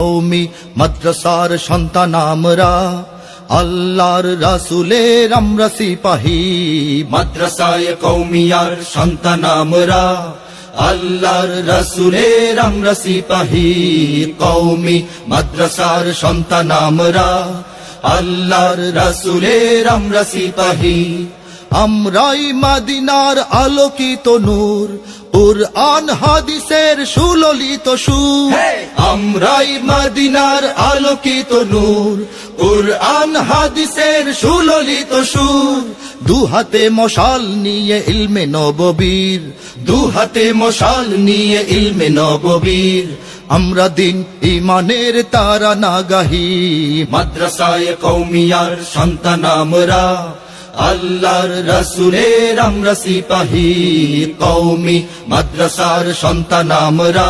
কৌমি মাদ্রাসার সন্তান আমরা। আল্লাহর রাসুলের আমরা সিপাহী। মাদ্রাসায় কৌমিয়ার সন্তান আমরা। আল্লাহর রাসুলের আমরা সিপাহী। কৌমি মাদ্রাসার সন্তান আমরা। আল্লাহর রাসুলের আমরা সিপাহী। আমরাই মাদিনার আলোকিত নূর। কুরআন হাদিসের সুললিত সুর। আমরাই মাদিনার আলোকিত নূর। কুরআন হাদিসের সুললিত সুর। দুহাতে মশাল নিয়ে ইলমে নববীর। দু হাতে মশাল নিয়ে ইলমে নববীর। আমরা দিন ইমানের তারা নাগাহি। মাদ্রাসায় কৌমিয়ার সন্তান আমরা। আল্লাহর রসুলের আমরা সিপাহী কৌমি মাদ্রাসার সন্তান আমরা।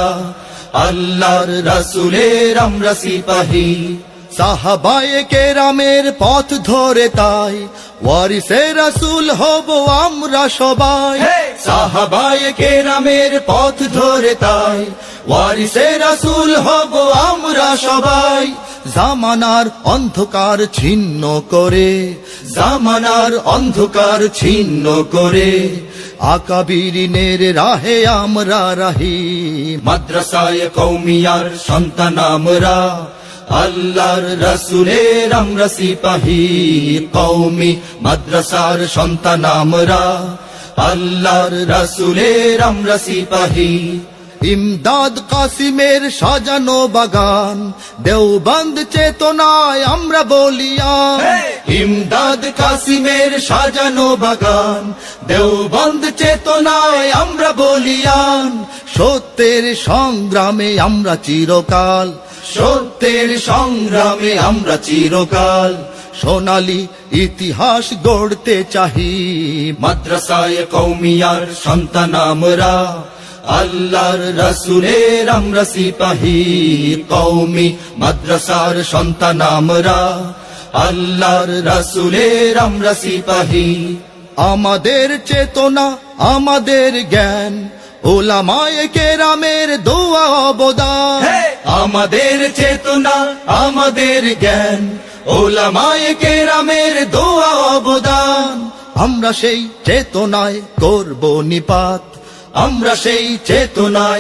আল্লাহর রসুলের আমরা সিপাহী। সাহাবায়ে কেরামের পথ ধরে তাই ওয়ারিসে রসুল হব আমরা সবাই। সাহাবায়ে কেরামের পথ ধরে তাই ওয়ারিসে রসুল হব আমরা সবাই। জামানার অন্ধকার ছিন্ন করে, জামানার অন্ধকার ছিন্ন করে। আকাবিরিনের রাহে আমরা রাহি। মাদ্রাসায় কৌমিয়ার সন্তান আমরা, আল্লাহর রসুলের আমরা সিপাহী। কৌমি মাদ্রাসার সন্তান আমরা, আল্লাহর রসুলের আমরা সিপাহী। ইমদাদ কাসিমের সাজানো বাগান দেওবন্দ চেতনায় আমরা বলিয়া ইমদাদ কাসিমের সাজানো বাগান দেওবন্দ চেতনায় আমরা বলিয়ান। সত্যের সংগ্রামে আমরা চিরকাল সত্যের সংগ্রামে আমরা চিরকাল। সোনালি ইতিহাস গড়তে চাহি। মাদ্রাসায় কৌমিয়ার সন্তান আমরা। আল্লাহর রসুলের আমরা সিপাহী কৌমি মাদ্রাসার সন্তান আমরা। আল্লাহর রসুলের আমরা সিপাহী। আমাদের চেতনা আমাদের জ্ঞান ওলামায়ে কেরামের দোয়া অবদান। আমাদের চেতনা আমাদের জ্ঞান ওলামায়ে কেরামের দোয়া অবদান। আমরা সেই চেতনায় করব নিপাত। আমরা সেই চেতনায়